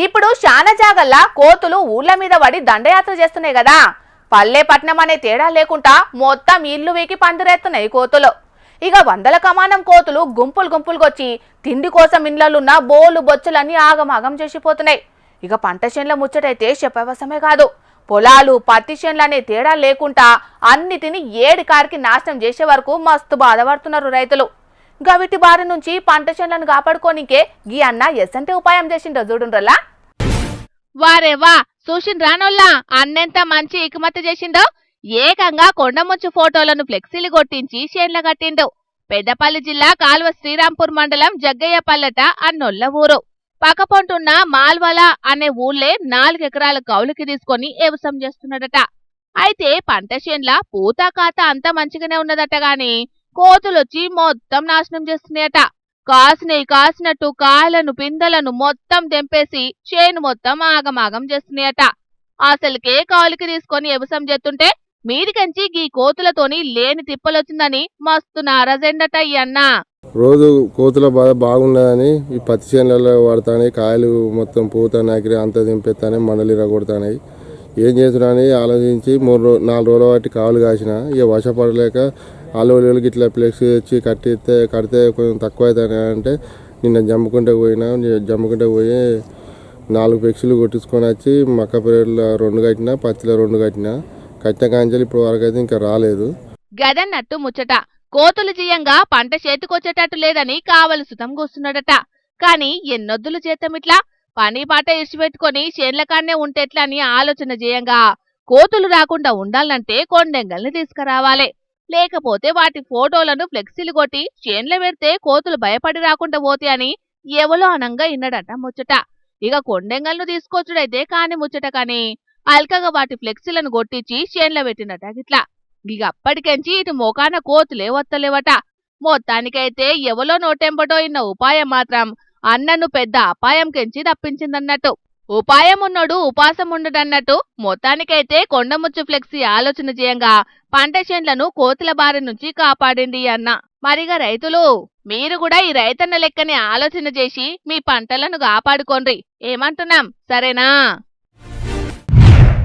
ఇప్పుడు శానా జాగల్లా కోతులు ఊళ్ళ మీద పడి దండయాత్ర చేస్తున్నాయి కదా. పల్లె పట్నం అనే తేడా లేకుండా మొత్తం ఇల్లు వీకి పందిరేస్తున్నాయి కోతులు. ఇక వందల కమానం కోతులు గుంపులు గుంపులుగొచ్చి తిండి కోసం ఇండ్లలున్న బోలు బొచ్చులన్నీ ఆగమాగం చేసిపోతున్నాయి. ఇక పంట చేనుల ముచ్చటైతే చెప్పవసమే కాదు. పొలాలు పత్తి చేనులు అనే తేడా లేకుండా అన్నిటిని ఏడి కారికి నాశనం చేసే వరకు మస్తు బాధపడుతున్నారు రైతులు. గవిటి బారి నుంచి పంట చేనులను కాపాడుకోనికే గీ అన్న ఎసంటి ఉపాయం చేసిండ్రో చూడుండ్రలా వారే వా చూసిన అన్నెంత మంచి ఇకమత్త చేసిండో ఏకంగా కొండముచ్చు ఫోటోలను ఫ్లెక్సీలు కొట్టించి షేన్ల కట్టిండు పెద్దపల్లి జిల్లా కాల్వ శ్రీరాంపూర్ మండలం జగ్గయ్యపల్లెట అన్నొల్ల ఊరు. పక్కపొంటున్న మాల్వల అనే ఊళ్ళే నాలుగెకరాల కౌలుకి తీసుకొని వ్యవసాయం చేస్తున్నాడట. అయితే పంట చేన్ల పూత కాత అంతా మంచిగానే ఉన్నదట గాని కోతులొచ్చి మొత్తం నాశనం చేస్తున్నాయట. కాసినవి కాసినట్టు కాయలను పిందెలను మొత్తం తెంపేసి చేను మొత్తం ఆగమాగం చేస్తున్నాయట. అసలుకే కాలుకి తీసుకొని వ్యవసాయం చేస్తుంటే మీదికంచి గీ కోతులతోని లేని తిప్పలొచ్చిందని మస్తు నారాజెండట ఈ అన్న. రోజు కోతుల బాధ బాగున్నదని ఈ పత్తి చేనులలో పడతాయి కాయలు మొత్తం పూత అంత దింపేస్తానే మండలి రగొడతాయి ఏం చేస్తున్నానని ఆలోచించి మూడు రో నాలుగు రోజుల వాటి కావులు కాసిన. ఇక వర్షపడలేక ఆలు ఇట్లా ఫ్లెక్స్ తెచ్చి కట్టిస్తే కడితే కొంచెం తక్కువ అవుతాయి అంటే నిన్న జమ్ముకుంటే పోయినా జమ్ముకుంటే పోయి నాలుగు ఫ్లెక్సీలు కొట్టించుకొని వచ్చి మక్క పేరులో రెండు కట్టిన పత్తిలో రెండు కట్టిన. కట్టిన కాంచెలు ఇప్పుడు వరకు అయితే ఇంకా రాలేదు. గదన్నట్టు ముచ్చట. కోతులు జీయంగా పంట చేతికొచ్చేటట్టు లేదని కావలి సుతం కూస్తున్నాడట. కానీ ఎన్నొద్దులు చేతమిట్లా పని పాట ఇడిచిపెట్టుకొని చేన్లకాన్నే ఉంటెట్లా అని ఆలోచన చేయంగా కోతులు రాకుండా ఉండాలంటే కొండెంగల్ని తీసుకురావాలి. లేకపోతే వాటి ఫోటోలను ఫ్లెక్సీలు కొట్టి చేన్ల పెడితే కోతులు భయపడి రాకుండా పోతే అని ఎవలో అనంగా ఇన్నడట ముచ్చట. ఇక కొండెంగల్ను తీసుకొచ్చుడైతే కాని ముచ్చట కాని అల్కగా వాటి ఫ్లెక్సీలను కొట్టించి చేన్ల పెట్టినట గిట్లా. ఇక అప్పటికెంచి ఇటు మోకాన కోతులే వత్తలేవట. మొత్తానికైతే ఎవలో నోటెంబటో ఇన్న ఉపాయం మాత్రం అన్నను పెద్ద అపాయం కెంచి తప్పించిందన్నట్టు. ఉపాయం ఉన్నోడు ఉపాసం ఉండడన్నట్టు మొత్తానికైతే కొండముచ్చు ఫ్లెక్సీ ఆలోచన చేయంగా. పంట చేన్లను కోతుల బారి నుంచి కాపాడింది అన్న. మరిగా రైతులు మీరు కూడా ఈ రైతన్న లెక్కనే ఆలోచన చేసి మీ పంటలను కాపాడుకోండ్రి. ఏమంటున్నాం? సరేనా?